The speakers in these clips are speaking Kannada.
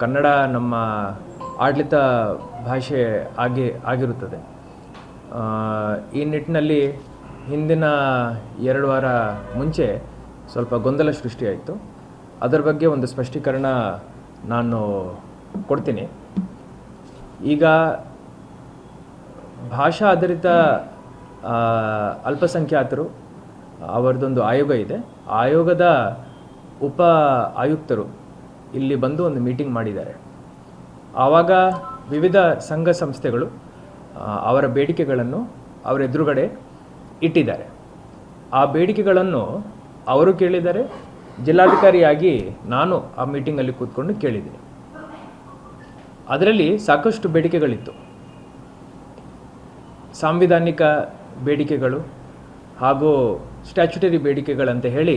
ಕನ್ನಡ ನಮ್ಮ ಆಡಳಿತ ಭಾಷೆ ಆಗಿ ಆಗಿರುತ್ತದೆ. ಈ ನಿಟ್ಟಿನಲ್ಲಿ ಹಿಂದಿನ ಎರಡು ವಾರ ಮುಂಚೆ ಸ್ವಲ್ಪ ಗೊಂದಲ ಸೃಷ್ಟಿಯಾಯಿತು. ಅದರ ಬಗ್ಗೆ ಒಂದು ಸ್ಪಷ್ಟೀಕರಣ ನಾನು ಕೊಡ್ತೀನಿ. ಈಗ ಭಾಷಾ ಆಧಾರಿತ ಅಲ್ಪಸಂಖ್ಯಾತರು, ಅವರದೊಂದು ಆಯೋಗ ಇದೆ. ಆಯೋಗದ ಉಪ ಆಯುಕ್ತರು ಇಲ್ಲಿ ಬಂದು ಒಂದು ಮೀಟಿಂಗ್ ಮಾಡಿದ್ದಾರೆ. ಆವಾಗ ವಿವಿಧ ಸಂಘ ಸಂಸ್ಥೆಗಳು ಅವರ ಬೇಡಿಕೆಗಳನ್ನು ಅವರ ಎದುರುಗಡೆ ಇಟ್ಟಿದ್ದಾರೆ. ಆ ಬೇಡಿಕೆಗಳನ್ನು ಅವರು ಕೇಳಿದ್ದಾರೆ ಜಿಲ್ಲಾಧಿಕಾರಿಯಾಗಿ ನಾನು ಆ ಮೀಟಿಂಗಲ್ಲಿ ಕೂತ್ಕೊಂಡು ಕೇಳಿದ್ದೀನಿ. ಅದರಲ್ಲಿ ಸಾಕಷ್ಟು ಬೇಡಿಕೆಗಳಿತ್ತು. ಸಾಂವಿಧಾನಿಕ ಬೇಡಿಕೆಗಳು ಹಾಗೂ ಸ್ಟ್ಯಾಚ್ಯುಟರಿ ಬೇಡಿಕೆಗಳಂತ ಹೇಳಿ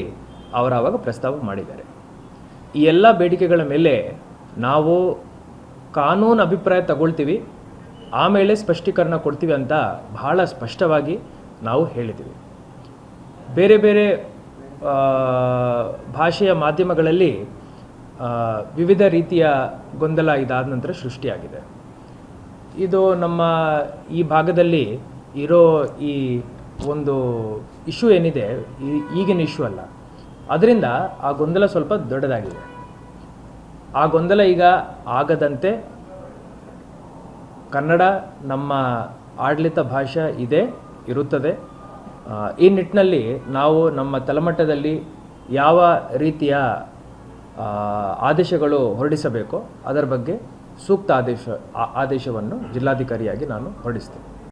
ಅವರು ಆವಾಗ ಪ್ರಸ್ತಾವ ಮಾಡಿದ್ದಾರೆ. ಈ ಎಲ್ಲ ಬೇಡಿಕೆಗಳ ಮೇಲೆ ನಾವು ಕಾನೂನು ಅಭಿಪ್ರಾಯ ತಗೊಳ್ತೀವಿ, ಆಮೇಲೆ ಸ್ಪಷ್ಟೀಕರಣ ಕೊಡ್ತೀವಿ ಅಂತ ಬಹಳ ಸ್ಪಷ್ಟವಾಗಿ ನಾವು ಹೇಳಿದ್ದೀವಿ. ಬೇರೆ ಬೇರೆ ಭಾಷೆಯ ಮಾಧ್ಯಮಗಳಲ್ಲಿ ವಿವಿಧ ರೀತಿಯ ಗೊಂದಲ ಇದಾದ ನಂತರ ಸೃಷ್ಟಿಯಾಗಿದೆ. ಇದು ನಮ್ಮ ಈ ಭಾಗದಲ್ಲಿ ಇರೋ ಈ ಒಂದು ಇಶ್ಯೂ ಏನಿದೆ ಈಗಿನ ಇಶ್ಯೂ ಅಲ್ಲ. ಅದರಿಂದ ಆ ಗೊಂದಲ ಸ್ವಲ್ಪ ದೊಡ್ಡದಾಗಿದೆ. ಆ ಗೊಂದಲ ಈಗ ಆಗದಂತೆ ಕನ್ನಡ ನಮ್ಮ ಆಡಳಿತ ಭಾಷೆ ಇದೆ, ಇರುತ್ತದೆ. ಈ ನಿಟ್ಟಿನಲ್ಲಿ ನಾವು ನಮ್ಮ ತಲಮಟ್ಟದಲ್ಲಿ ಯಾವ ರೀತಿಯ ಆದೇಶಗಳು ಹೊರಡಿಸಬೇಕೋ ಅದರ ಬಗ್ಗೆ ಸೂಕ್ತ ಆದೇಶ ಆದೇಶವನ್ನು ಜಿಲ್ಲಾಧಿಕಾರಿಯಾಗಿ ನಾನು ಹೊರಡಿಸ್ತೇನೆ.